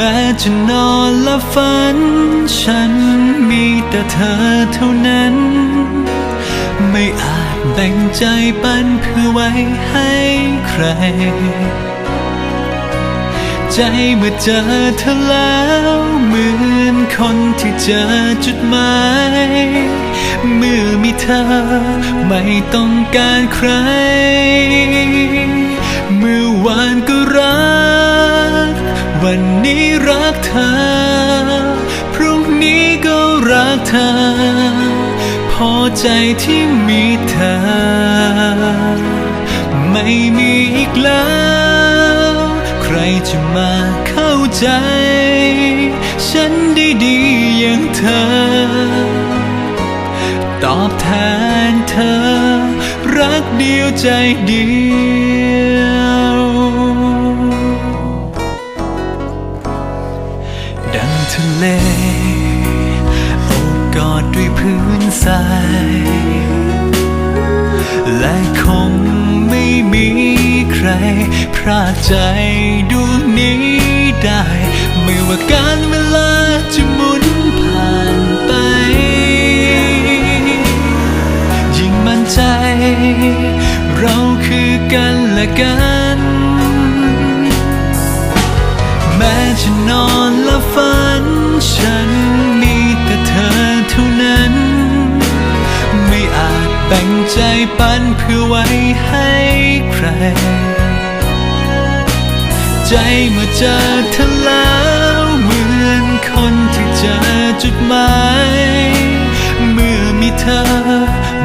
แม้จะนอนและฝัน ฉันมีแต่เธอเท่านั้น ไม่อาจแบ่งใจปันเพื่อไว้ให้ใคร ใจเมื่อเจอเธอแล้วเหมือนคนที่เจอจุดหมายเมื่อมีเธอไม่ต้องการใคร เมื่อวานก็รักวันนี้ เธอ พรุ่งนี้ก็รักเธอ พอใจที่มีเธอ ไม่มีอีกแล้ว ใครจะมาเข้าใจ ฉันด้ดีอย่างเธอ ตอบแทนเธอ รักเดียวใจเดียว ดด้วยพื้นทรายและคงไม่มีใคร พรากใจดวงนี้ได้ ไม่ว่าการเวลาจะหมุนผ่านไป ยิ่งมั่นใจ เราคือกันและกันแม้จะนอนและฝันฉัน ใจปันเพื่อไว้ให้ใคร ใจเมื่อเจอเธอแล้วเหมือนคนที่เจอจุดหมาย เมื่อมีเธอ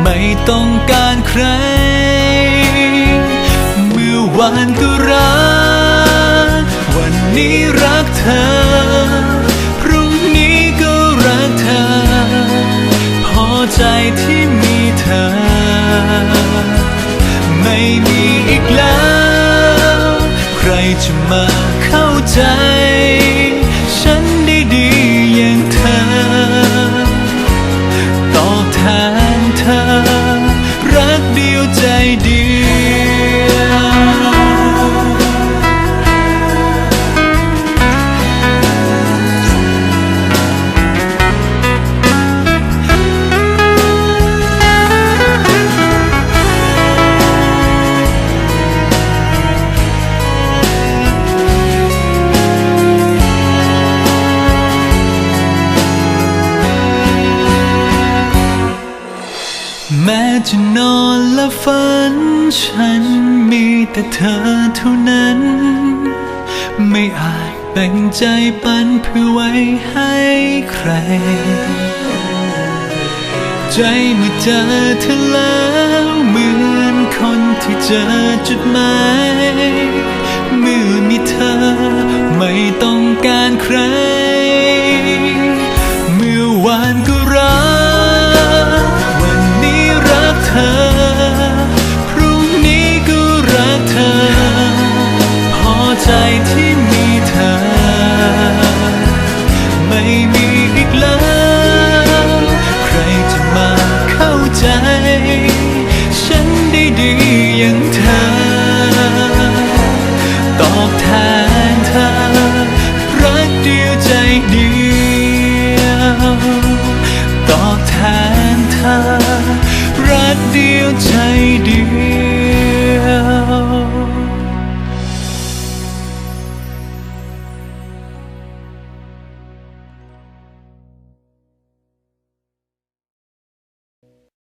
ไม่ต้องการใคร เมื่อวานก็ จะมาเข้าใจ จะนอนและฝัน ฉันมีแต่เธอเท่านั้น ไม่อาจแบ่งใจปันเพื่อไว้ให้ใคร ใจเมื่อเจอเธอแล้วเหมือนคนที่เจอจุดหมาย ใจดี